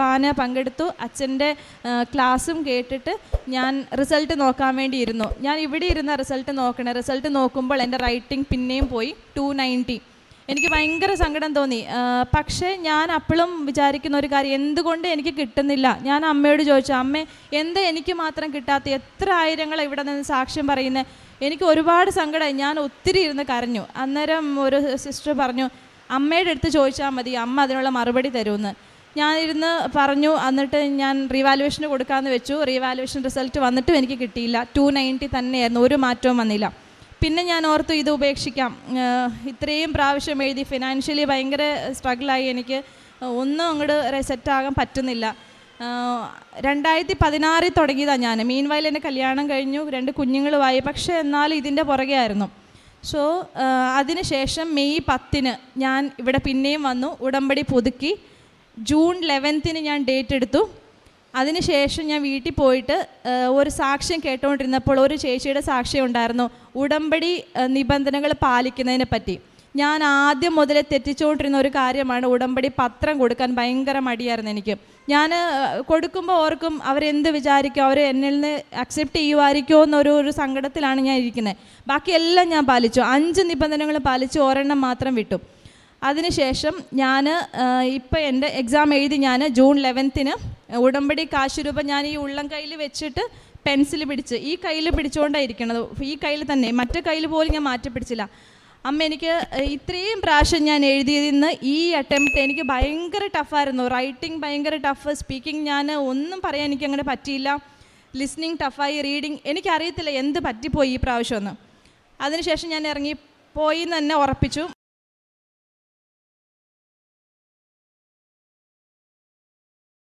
പാന പങ്കെടുത്തു. അച്ഛന്റെ ക്ലാസ്സും കേട്ടിട്ട് ഞാൻ റിസൾട്ട് നോക്കാൻ വേണ്ടി ഇരുന്നു ഞാൻ ഇവിടെ ഇരുന്ന റിസൾട്ട് നോക്കണേ. റിസൾട്ട് നോക്കുമ്പോൾ എന്റെ റൈറ്റിംഗ് പിന്നെയും പോയി ടു നയന്റി. എനിക്ക് ഭയങ്കര സങ്കടം തോന്നി. പക്ഷേ ഞാൻ അപ്പോഴും വിചാരിക്കുന്ന ഒരു കാര്യം എന്തുകൊണ്ട് എനിക്ക് കിട്ടുന്നില്ല? ഞാൻ അമ്മയോട് ചോദിച്ചു അമ്മേ എന്താ എനിക്ക് മാത്രം കിട്ടാത്ത? എത്ര ആയിരങ്ങൾ ഇവിടെ നിന്ന് സാക്ഷ്യം പറയുന്നത് എനിക്ക് ഒരുപാട് സങ്കടം ഞാൻ ഒത്തിരി ഇരുന്ന് കരഞ്ഞു. അന്നേരം ഒരു സിസ്റ്റർ പറഞ്ഞു അമ്മയുടെ അടുത്ത് ചോദിച്ചാൽ മതി. അമ്മ അതിനുള്ള മറുപടി തരുമെന്ന് ഞാനിരുന്ന് പറഞ്ഞു എന്നിട്ട് ഞാൻ റീവാലുവേഷന് കൊടുക്കാമെന്ന് വെച്ചു. റീവാലുവേഷൻ റിസൾട്ട് വന്നിട്ടും എനിക്ക് കിട്ടിയില്ല. ടു നയന്റി തന്നെയായിരുന്നു. ഒരു മാറ്റവും വന്നില്ല. പിന്നെ ഞാൻ ഓർത്തു ഇത് ഉപേക്ഷിക്കാം. ഇത്രയും പ്രാവശ്യം എഴുതി ഫിനാൻഷ്യലി ഭയങ്കര സ്ട്രഗിളായി എനിക്ക് ഒന്നും അങ്ങോട്ട് സെറ്റാകാൻ പറ്റുന്നില്ല. രണ്ടായിരത്തി പതിനാറിൽ തുടങ്ങിയതാണ് ഞാൻ. മീൻ വയൽ എന്റെ കല്യാണം കഴിഞ്ഞു. രണ്ട് കുഞ്ഞുങ്ങളുമായി. പക്ഷേ എന്നാലും ഇതിന്റെ പുറകെ ആയിരുന്നു. സോ അതിനുശേഷം മെയ് പത്തിന് ഞാൻ ഇവിടെ പിന്നെയും വന്നു. ഉടമ്പടി പുതുക്കി. ജൂൺ ലെവൻത്തിന് ഞാൻ ഡേറ്റ് എടുത്തു. അതിനുശേഷം ഞാൻ വീട്ടിൽ പോയിട്ട് ഒരു സാക്ഷ്യം കേട്ടുകൊണ്ടിരുന്നപ്പോൾ ഒരു ചേച്ചിയുടെ സാക്ഷ്യം ഉണ്ടായിരുന്നു. ഉടമ്പടി നിബന്ധനകൾ പാലിക്കുന്നതിനെ പറ്റി. ഞാൻ ആദ്യം മുതലേ തെറ്റിച്ചുകൊണ്ടിരുന്ന ഒരു കാര്യമാണ് ഉടമ്പടി പത്രം കൊടുക്കാൻ ഭയങ്കര മടിയായിരുന്നു എനിക്ക്. ഞാൻ കൊടുക്കുമ്പോൾ ഓർക്കും അവരെന്ത് വിചാരിക്കും അവർ എന്നിൽ നിന്ന് അക്സെപ്റ്റ് ചെയ്യുമായിരിക്കുമോ എന്നൊരു ഒരു സങ്കടത്തിലാണ് ഞാൻ ഇരിക്കുന്നത്. ബാക്കിയെല്ലാം ഞാൻ പാലിച്ചു. അഞ്ച് നിബന്ധനകൾ പാലിച്ചു ഒരെണ്ണം മാത്രം വിട്ടു. അതിനുശേഷം ഞാൻ ഇപ്പം എന്റെ എക്സാം എഴുതി ഞാൻ ജൂൺ ലെവൻത്തിന് ഉടമ്പടി കാശ് രൂപ ഞാൻ ഈ ഉള്ളം കയ്യിൽ വെച്ചിട്ട് പെൻസിൽ പിടിച്ച് ഈ കയ്യിൽ പിടിച്ചുകൊണ്ടായിരിക്കണത് ഈ കയ്യിൽ തന്നെ മറ്റേ കയ്യിൽ പോലും ഞാൻ മാറ്റി പിടിച്ചില്ല. അമ്മ എനിക്ക് ഇത്രയും പ്രാവശ്യം ഞാൻ എഴുതിയതിൽ നിന്ന് ഈ അറ്റംപ്റ്റ് എനിക്ക് ഭയങ്കര ടഫായിരുന്നു റൈറ്റിംഗ് ഭയങ്കര ടഫ് സ്പീക്കിംഗ് ഞാൻ ഒന്നും പറയാൻ എനിക്ക് അങ്ങനെ പറ്റിയില്ല ലിസ്ണിങ് ടഫായി റീഡിങ് എനിക്കറിയത്തില്ല എന്ത് പറ്റിപ്പോയി ഈ പ്രാവശ്യമെന്ന് അതിനുശേഷം ഞാൻ ഇറങ്ങി പോയി എന്ന് തന്നെ ഉറപ്പിച്ചു.